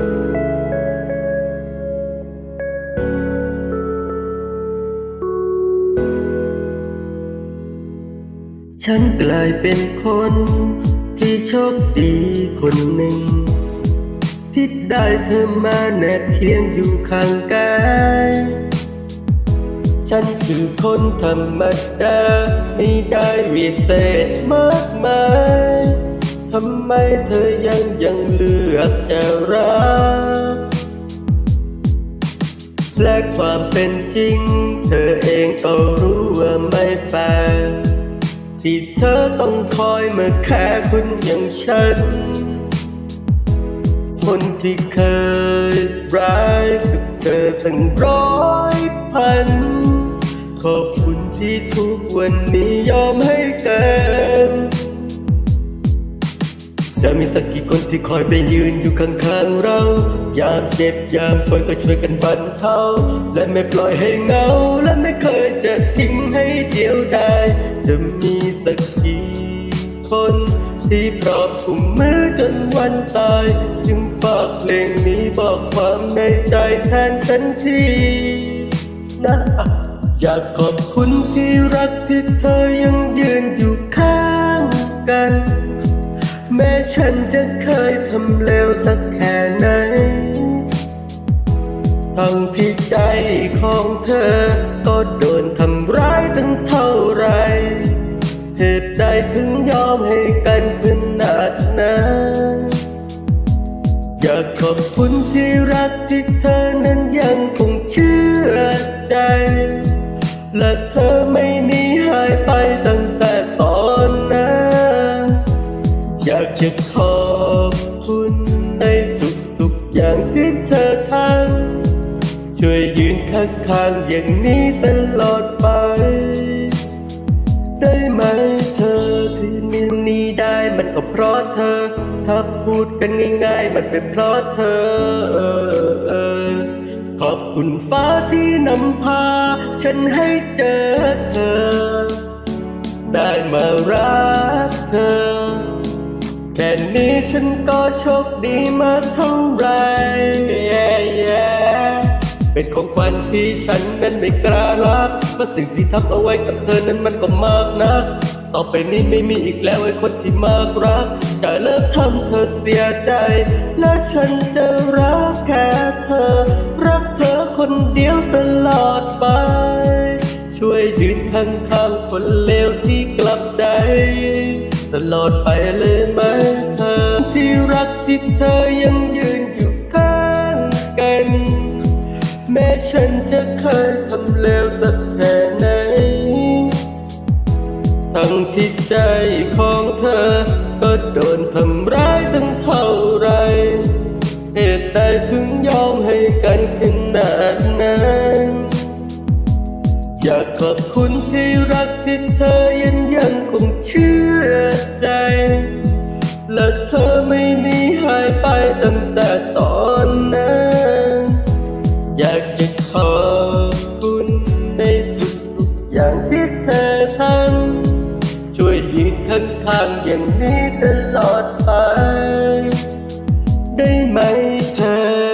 ฉันกลายเป็นคนที่โชคดีคนหนึ่ง ที่ได้เธอมาแนบเคียงอยู่ข้างกาย ฉันคือคนธรรมดา ไม่ได้วิเศษมากมาย ทำไมเธอยังยังเลือกจะรัก และความเป็นจริง เธอเองก็รู้ว่าไม่แฟร์ที่เธอต้องคอยมาแค่คนอย่างฉัน คนที่เคยร้ายกับเธอตั้งร้อยพัน ขอบคุณที่ทุกวันนี้ยอมให้กัน จะมีสักกี่คนที่คอยไปยืนอยู่ข้างๆเรา ยามเจ็บยามป่วยก็ช่วยกันบรรเทาและไม่ปล่อยให้เหงา และไม่เคยจะทิ้งให้เดียวดายจะมีสักกี่คนที่พร้อมกุมมือจนวันตาย จึงฝากเพลงนี้บอกความในใจแทนฉันทีนะอยากขอบคุณที่รักที่เธอยังยืนอยู่ข้างกัน แม้ฉันจะเคยทำเลวสักแค่ไหน ทั้งที่ใจของเธอ ก็โดนทำร้ายตั้งเท่าไร เหตุใดถึงยอมให้กันขนาดนั้นอยากขอบคุณที่รักที่เธอ จะขอบคุณในทุกๆอย่างที่เธอทำช่วยยืนข้างๆอย่างนี้ตลอดไป ได้ไหมเธอที่มีนี้ได้มันก็เพราะเธอ ถ้าพูดกันง่ายๆ มันเป็นเพราะเธอเออเออขอบคุณฟ้าที่นำพา ฉันให้เจอเธอ ได้มารักเธอ แค่นี้ฉันก็โชคดีมาเท่าไหร yeah, yeah เป็นของขวัญที่ฉันนั้นไม่กล้ารับเพราะสิ่งที่ทำเอาไว้กับเธอนั้นมันก็มากนะต่อไปนี้ไม่มีอีกแล้วไอ้คนที่มากรัก จะเลิกทำเธอเสียใจ และฉันจะรักแค่เธอ รักเธอคนเดียวตลอดไป ช่วยยืนข้างๆคนเลวที่กลับใจ ตลอดไปเลยไหมเธอ ที่รักที่เธอยังยืนอยู่ข้างกัน แม้ฉันจะเคยทำเลวสักแค่ไหนทั้งที่ใจของเธอ ก็โดนทำร้ายตั้งเท่าไรเหตุใดถึงยอมให้กันขนาดนั้น อยากขอบคุณที่รักที่เธอยังยังคงเชื่อใจ และเธอไม่หนีหายไปตั้งแต่ตอนนั้น อยากจะขอบคุณในทุกๆอย่างที่เธอทำช่วยยืนข้างๆอย่างนี้ตลอดไป ได้ไหมเธอ